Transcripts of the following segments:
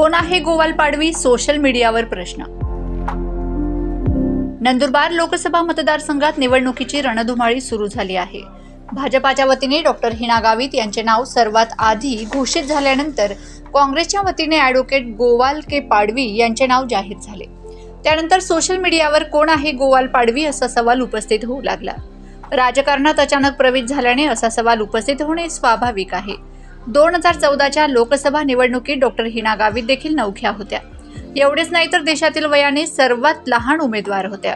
कोण आहे गोवाल पाडवी? सोशल मीडियावर प्रश्न. नंदुरबार लोकसभा मतदारसंघात निवडणुकीची रणधुमाळी सुरू झाली आहे. भाजपाच्या वतीने डॉक्टर हिना गावित यांचे नाव सर्वात आधी घोषित झाल्यानंतर काँग्रेसच्या वतीने ॲडव्होकेट गोवाल के पाडवी यांचे नाव जाहीर झाले. त्यानंतर सोशल मीडियावर कोण आहे गोवाल पाडवी असा सवाल उपस्थित होऊ लागला. राजकारणात अचानक प्रवेश झाल्याने असा सवाल उपस्थित होणे स्वाभाविक आहे. दोन हजार चौदाच्या लोकसभा निवडणुकीत डॉक्टर हिना गावित देखील नवख्या होत्या. एवढेच नाही तर देशातील वयाने सर्वात लहान उमेदवार होत्या.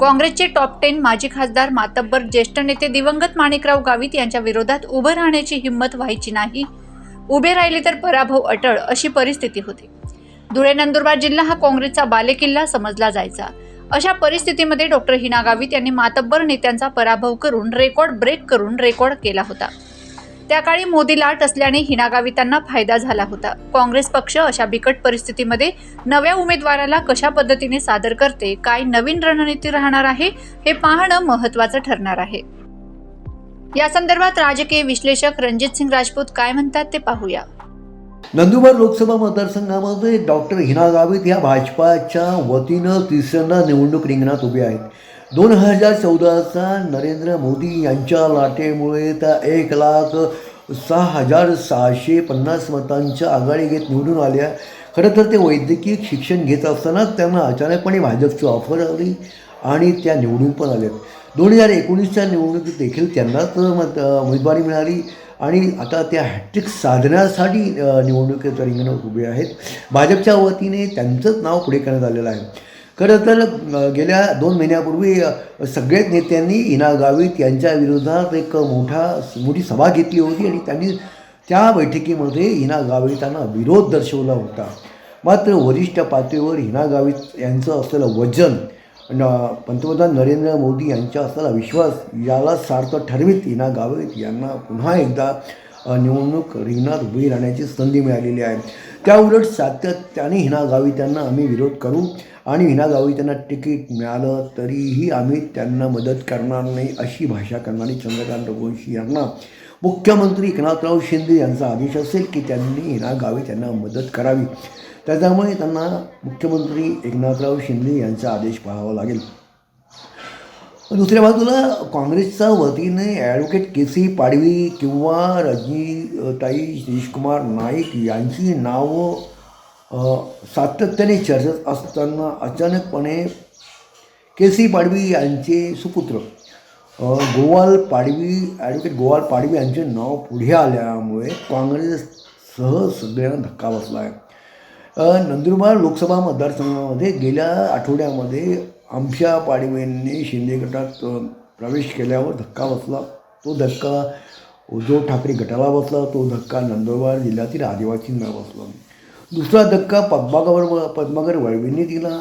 काँग्रेसचे टॉप टेन माजी खासदार मातब्बर ज्येष्ठ नेते दिवंगत माणिकराव गावित यांच्या विरोधात उभं राहण्याची हिंमत व्हायची नाही. उभे राहिले तर पराभव अटळ अशी परिस्थिती होती. धुळे नंदुरबार जिल्हा हा काँग्रेसचा बालेकिल्ला समजला जायचा. अशा परिस्थितीमध्ये डॉक्टर हिना गावित यांनी मातब्बर नेत्यांचा पराभव करून रेकॉर्ड ब्रेक करून रेकॉर्ड केला होता. त्या काळी मोदी लाट असल्याने हिना गावितांना फायदा झाला होता. काँग्रेस पक्ष अशा बिकट परिस्थितीमध्ये नव्या उमेदवाराला कशा पद्धतीने सादर करते काय नवीन रणनीती राहणार आहे हे पाहणं महत्त्वाचं ठरणार आहे. या संदर्भात राजकीय विश्लेषक रणजित सिंग राजपूत काय म्हणतात ते पाहूया. नंदुरबार लोकसभा मतदारसंघामध्ये डॉक्टर हिना गावित या भाजपाच्या वतीनं तिसऱ्यांदा निवडणूक रिंगणात उभे आहेत. दोन हजार चौदाचा नरेंद्र मोदी यांच्या लाटेमुळे त्या एक लाख सहा हजार सहाशे पन्नास मतांच्या आघाडी घेत निवडून आल्या. खरं तर ते वैद्यकीय शिक्षण घेत असतानाच त्यांना अचानकपणे भाजपची ऑफर आली आणि त्या निवडून पण आल्या दोन हजार एकोणीसच्या निवडणुकीत देखील त्यांनाच मत उमेदवारी मिळाली आणि आता त्या हॅट्रिक साधण्यासाठी निवडणुकीच्या रिंगणात उभे आहेत. भाजपच्या वतीने त्यांचंच नाव पुढे करण्यात आलेलं आहे. खरं तर गेल्या दोन महिन्यापूर्वी सगळ्याच नेत्यांनी इना गावित यांच्या विरोधात एक मोठा मोठी सभा घेतली होती आणि त्यांनी त्या बैठकीमध्ये हिना गावितांना विरोध दर्शवला होता. मात्र वरिष्ठ पातळीवर हिना गावित यांचं असलेलं वजन न पंतप्रधान नरेंद्र मोदी यांच्या असलेला विश्वास याला सार्थ ठरवीत हिना गावित यांना पुन्हा एकदा निवडणूक रिंगणात उभी राहण्याची संधी मिळालेली आहे. त्याउलट सातत्याने हिना गावित यांना आम्ही विरोध करू आणि हिना गावी त्यांना तिकीट मिळालं तरीही आम्ही त्यांना मदत करणार नाही अशी भाषा करणारी चंद्रकांत रघुवंशी यांना मुख्यमंत्री एकनाथराव शिंदे यांचा आदेश असेल की त्यांनी हिना गावी त्यांना मदत करावी. त्याच्यामुळे त्यांना मुख्यमंत्री एकनाथराव शिंदे यांचा आदेश पाहावा लागेल. दुसऱ्या बाजूला काँग्रेसच्या वतीने ॲडव्होकेट के सी पाडवी किंवा रजनीताई नितीशकुमार नाईक यांची नावं सातत्याने चर्चेत असताना अचानकपणे के सी पाडवी यांचे सुपुत्र गोवाल पाडवी ॲडव्होकेट गोवाल पाडवी यांचे नाव पुढे आल्यामुळे काँग्रेससह सगळ्यांना धक्का बसला आहे. नंदुरबार लोकसभा मतदारसंघामध्ये गेल्या आठवड्यामध्ये आमच्या पाडवींनी शिंदे गटात प्रवेश केल्यावर धक्का बसला. तो धक्का उद्धव ठाकरे गटाला बसला. तो धक्का नंदुरबार जिल्ह्यातील आदिवासींना बसला. दुसरा धक्का पद्मागर पद्मागर वळवींनी दिला.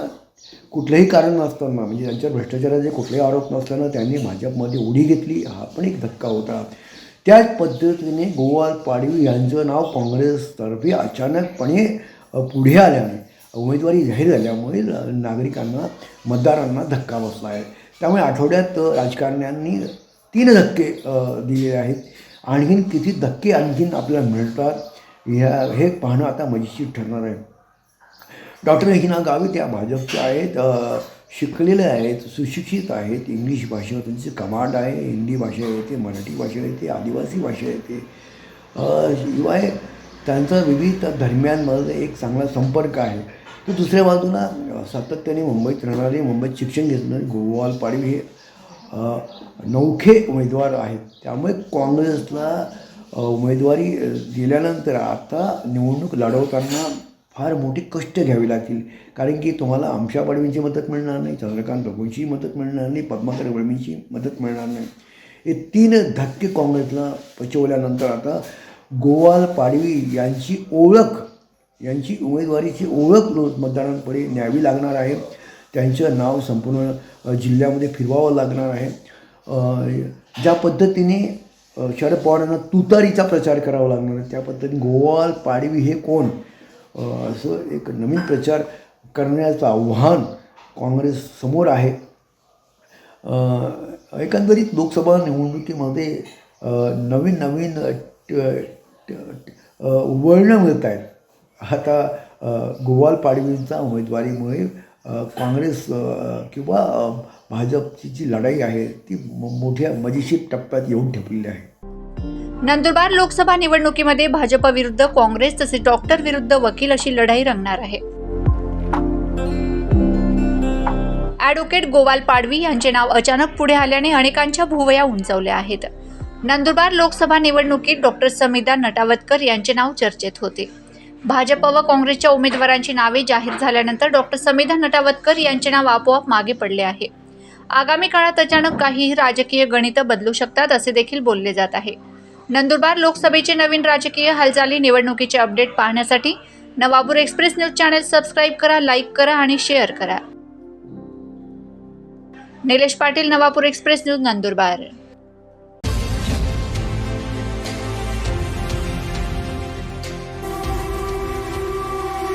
कुठलंही कारण नसताना म्हणजे त्यांच्यावर भ्रष्टाचाराचे कुठलेही आरोप नसताना त्यांनी भाजपमध्ये उडी घेतली. हा पण एक धक्का होता. त्याच पद्धतीने गोवाल पाडवी यांचं नाव काँग्रेसतर्फे अचानकपणे पुढे आल्याने उमेदवारी जाहीर झाल्यामुळे नागरिकांना मतदारांना धक्का बसला आहे. त्यामुळे आठवड्यात राजकारण्यांनी तीन धक्के दिले दिलेले आहेत. आणखीन किती धक्के आणखीन आपल्याला मिळतात? ह्या हे पाहणं आता मजेशीर ठरणार आहे. डॉक्टर हिना गावी त्या भाजपच्या आहेत शिकलेल्या शिकलेले आहेत सुशिक्षित आहेत इंग्लिश भाषा त्यांची कमांड आहे हिंदी भाषा येते मराठी भाषा येते आदिवासी भाषा येते. शिवाय त्यांचा विविध धर्मियांमध्ये एक चांगला संपर्क आहे. तर दुसऱ्या बाजूला सातत्याने मुंबईत राहणारे मुंबईत शिक्षण घेतणारे गोवाल पाडवी हे नौखे उमेदवार आहेत. त्यामुळे काँग्रेसला उमेदवारी दिल्यानंतर आता निवडणूक लढवताना फार मोठी कष्ट घ्यावी लागतील. कारण की तुम्हाला आमशा पाडवींची मदत मिळणार नाही चंद्रकांत बघूंची मदत मिळणार नाही पद्माकर वळमींची मदत मिळणार नाही. हे तीन धक्के काँग्रेसला पचवल्यानंतर आता गोवाल पाडवी यांची ओळख यांची उमेदवारीची ओळख रोज मतदारांपुढे न्यावी लागणार आहे. त्यांचं नाव संपूर्ण जिल्ह्यामध्ये फिरवावं लागणार आहे. ज्या पद्धतीने शरद पवारांना तुतारीचा प्रचार करावा लागणार त्या पद्धतीने गोवाल पाडवी हे कोण? असं एक नवीन प्रचार करण्याचं आव्हान काँग्रेस समोर आहे. एकंदरीत लोकसभा निवडणुकीमध्ये नवीन नवीन वळणं मिळत आहेत. आता गोवाल पाडवींचा उमेदवारीमुळे काँग्रेस किंवा भाजपची जी लढाई आहे ती मोठ्या मजेशीर टप्प्यात येऊन ठेपलेली आहे. नंदुरबार लोकसभा निवडणुकीमध्ये भाजप विरुद्ध काँग्रेस तसेच डॉक्टर विरुद्ध वकील अशी लढाई रंगणार आहे. ॲडव्होकेट गोवाल पाडवी यांचे नाव अचानक पुढे आल्याने अनेकांच्या भुवया उंचावल्या आहेत. नंदुरबार लोकसभा निवडणुकीत डॉक्टर समिदा नटावतकर यांचे नाव चर्चेत होते. भाजप व काँग्रेसच्या उमेदवारांची नावे जाहीर झाल्यानंतर डॉक्टर समिधा नटावतकर यांचे नाव आपोआप मागे पडले आहे. आगामी काळात अचानक काहीही राजकीय गणितं बदलू शकतात असे देखील बोलले जात आहे. नंदुरबार लोकसभेचे नवीन राजकीय हालचाली निवडणुकीचे अपडेट पाहण्यासाठी Navapur express news channel subscribe करा लाईक करा आणि शेअर करा. Nilesh Patil Navapur express news Nandurbar.